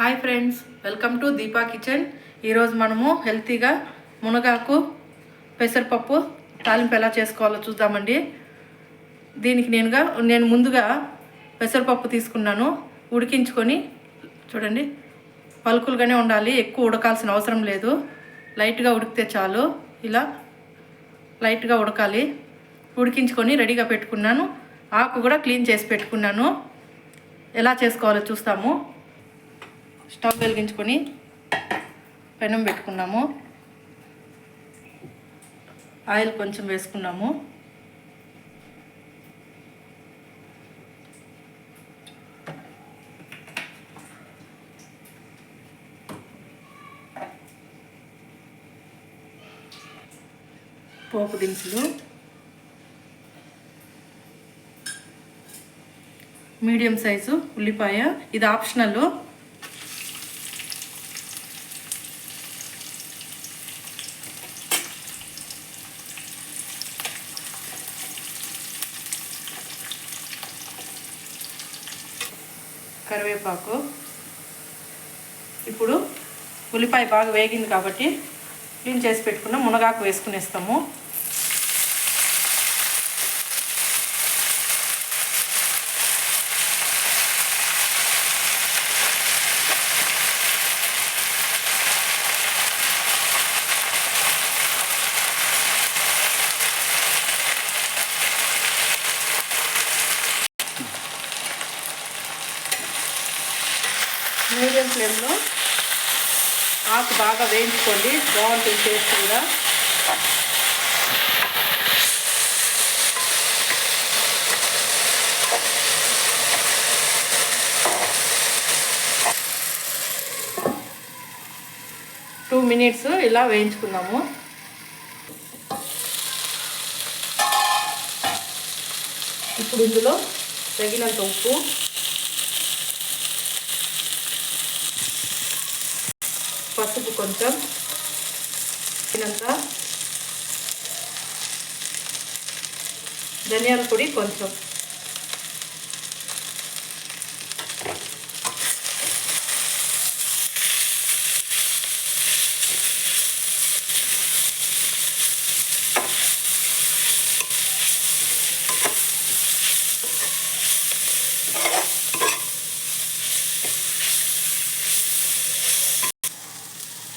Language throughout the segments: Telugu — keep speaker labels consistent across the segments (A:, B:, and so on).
A: Hi friends welcome to Deepa kitchen. ఈరోజు మనము హెల్తీగా మునగాకు పెసరపప్పు తాలింపు ఎలా చేసుకోవాలో చూద్దామండి. దీనికి నేనుగా నేను ముందుగా పెసరపప్పు తీసుకున్నాను. ఉడికించుకొని చూడండి పలుకులుగానే ఉండాలి. ఎక్కువ ఉడకాల్సిన అవసరం లేదు. లైట్గా ఉడికితే చాలు. ఇలా లైట్గా ఉడకాలి. ఉడికించుకొని రెడీగా పెట్టుకున్నాను. ఆకు కూడా క్లీన్ చేసి పెట్టుకున్నాను. ఎలా చేసుకోవాలో చూస్తాము. స్టవ్ వెలిగించుకొని పెనం పెట్టుకున్నాము. ఆయిల్ కొంచెం వేసుకున్నాము. పోపు దినుసులు. మీడియం సైజు ఉల్లిపాయ. ఇది ఆప్షనల్. కరివేపాకు. ఇప్పుడు ఉల్లిపాయ బాగా వేగింది కాబట్టి క్లీన్ చేసి పెట్టుకున్న మునగాకు వేసుకునేస్తాము. మీడియం ఫ్లేమ్లో ఆకు బాగా వేయించుకోండి. బాగుంటుంది టేస్ట్ కూడా. టూ మినిట్స్ ఇలా వేయించుకున్నాము ఇప్పుడు ఇందులో తగినంత ఉప్పు పసుపు కొంచెం తినంత. ధనియాల పొడి కొంచెం.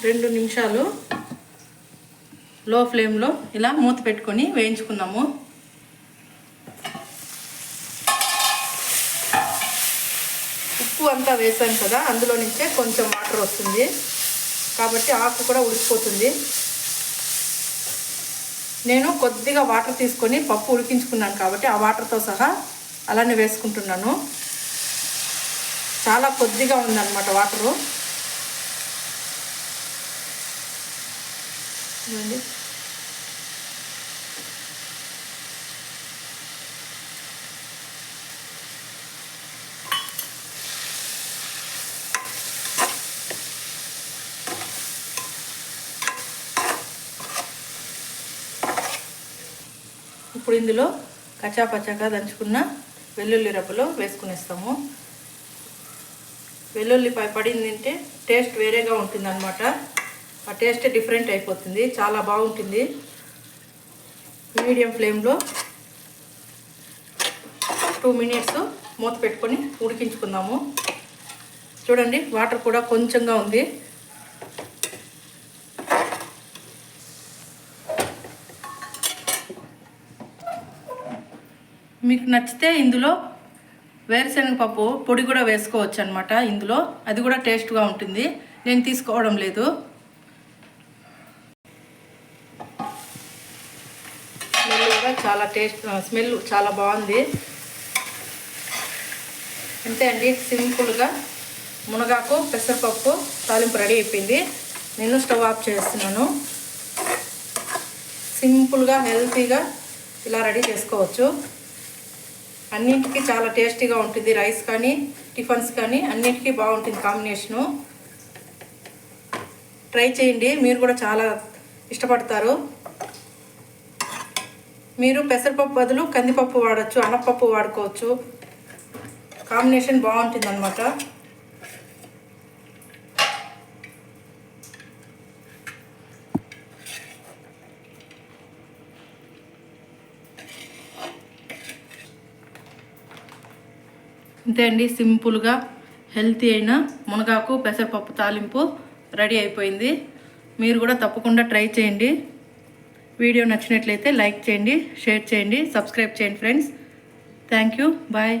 A: రెండు నిమిషాలు లో ఫ్లేమ్లో ఇలా మూత పెట్టుకొని వేయించుకున్నాము ఉప్పు అంతా వేసాను కదా అందులో నుంచే కొంచెం వాటర్ వస్తుంది. కాబట్టి ఆకు కూడా ఉడికిపోతుంది. నేను కొద్దిగా వాటర్ తీసుకొని పప్పు ఉడికించుకున్నాను కాబట్టి ఆ వాటర్తో సహా అలానే వేసుకుంటున్నాను. చాలా కొద్దిగా ఉందన్నమాట వాటరు. చూడండి ఇప్పుడు ఇందులో కచ్చా పచ్చాగా దంచుకున్న వెల్లుల్లి రబ్బలు వేసుకునేస్తాము. వెల్లుల్లిపాయ పడింది తింటే టేస్ట్ వేరేగా ఉంటుందన్నమాట. ఆ టేస్ట్ డిఫరెంట్ అయిపోతుంది. చాలా బాగుంటుంది. మీడియం ఫ్లేమ్లో టూ మినిట్స్ మూత పెట్టుకొని ఉడికించుకుందాము. చూడండి వాటర్ కూడా కొంచెంగా ఉంది. మీకు నచ్చితే ఇందులో వేరుశనగ పప్పు పొడి కూడా వేసుకోవచ్చు అనమాట ఇందులో అది కూడా టేస్ట్గా ఉంటుంది. నేను తీసుకోవడం లేదు. బాగా చాలా టేస్ట్ స్మెల్ చాలా బాగుంది. అంతే అండి సింపుల్గా మునగాకు పెసరపప్పు తాలింపు రెడీ అయిపోయింది. నేను స్టవ్ ఆఫ్ చేస్తున్నాను. సింపుల్గా హెల్తీగా ఇలా రెడీ చేసుకోవచ్చు. అన్నింటికి చాలా టేస్టీగా ఉంటుంది రైస్ కానీ టిఫిన్స్ కానీ అన్నింటికీ బాగుంటుంది కాంబినేషను. ట్రై చేయండి మీరు కూడా చాలా ఇష్టపడతారు. మీరు పెసరపప్పు బదులు కందిపప్పు వాడచ్చు అనపప్పు వాడుకోవచ్చు. కాంబినేషన్ బాగుంటుంది అనమాట అంతే అండి సింపుల్గా హెల్తీ అయిన మునగాకు పెసరపప్పు తాలింపు రెడీ అయిపోయింది. మీరు కూడా తప్పకుండా ట్రై చేయండి. వీడియో నచ్చినట్లయితే లైక్ చేయండి షేర్ చేయండి సబ్స్క్రైబ్ చేయండి ఫ్రెండ్స్. Thank you bye.